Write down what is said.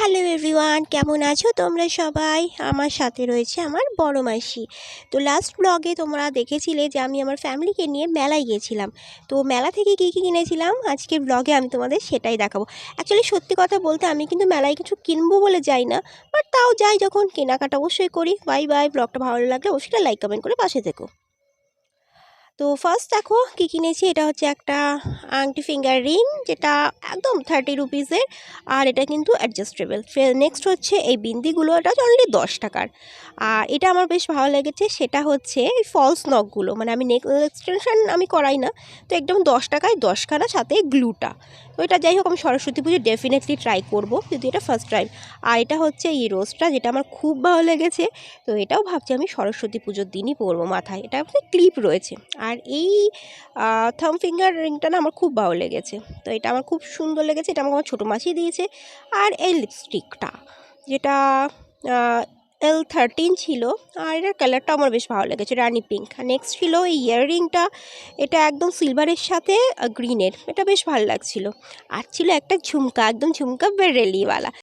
Hello everyone কেমন আছো তোমরা সবাই? আমার সাথে রয়েছে আমার বড় মাসি। তো লাস্ট ব্লগে তোমরা দেখেছিলে যে আমি আমার ফ্যামিলিকে নিয়ে মেলায় গিয়েছিলাম। তো মেলা থেকে কী কী কিনেছিলাম? আজকে ব্লগে আমি তোমাদের সেটাই দেখাবো। অ্যাকচুয়ালি সত্যি কথা বলতে আমি কিন্তু মেলায় কিছু কিনবো বলে যাই না বাট তাও যাই যখন কেনাকাটা অবশ্যই করি। বাই বাই ব্লগটা ভালো লাগলে অবশ্যই লাইক কমেন্ট করে পাশে থেকো। তো ফার্স্ট দেখো কী কিনেছি, এটা হচ্ছে একটা আংটি ফিঙ্গার রিং যেটা একদম থার্টি রুপিসের আর এটা কিন্তু অ্যাডজাস্টেবল নেক্সট হচ্ছে এই বিন্দিগুলো, এটা হচ্ছে অনলি দশ টাকার। আর এটা আমার বেশ ভালো লেগেছে, সেটা হচ্ছে এই ফলস নখগুলো মানে আমি নেক এক্সটেনশন আমি করাই না, তো একদম দশ টাকায় দশখানা সাথে গ্লুটা তো এটা যাই হোক, আমি সরস্বতী পুজো ডেফিনেটলি ট্রাই করব, যদি এটা ফার্স্ট টাইম আর এটা হচ্ছে এই রোজটা যেটা আমার খুব ভালো লেগেছে, তো এটাও ভাবছি আমি সরস্বতী পুজোর দিনই পরবো মাথায়। এটা ক্লিপ রয়েছে। আর এই থাম ফিঙ্গার রিংটা না আমার খুব ভালো লেগেছে। তো এটা আমার খুব সুন্দর লেগেছে, এটা আমাকে আমার ছোটো মাসি দিয়েছে। আর এই লিপস্টিকটা যেটা এল থার্টিন ছিল, আর এটার কালারটা আমার বেশ ভালো লেগেছে রানি পিঙ্ক আর নেক্সট ছিল এই ইয়াররিংটা এটা একদম সিলভারের সাথে গ্রিনের এটা বেশ ভালো লাগছিল। আর ছিল একটা ঝুমকা, একদম ঝুমকা বেরেলিওয়ালা।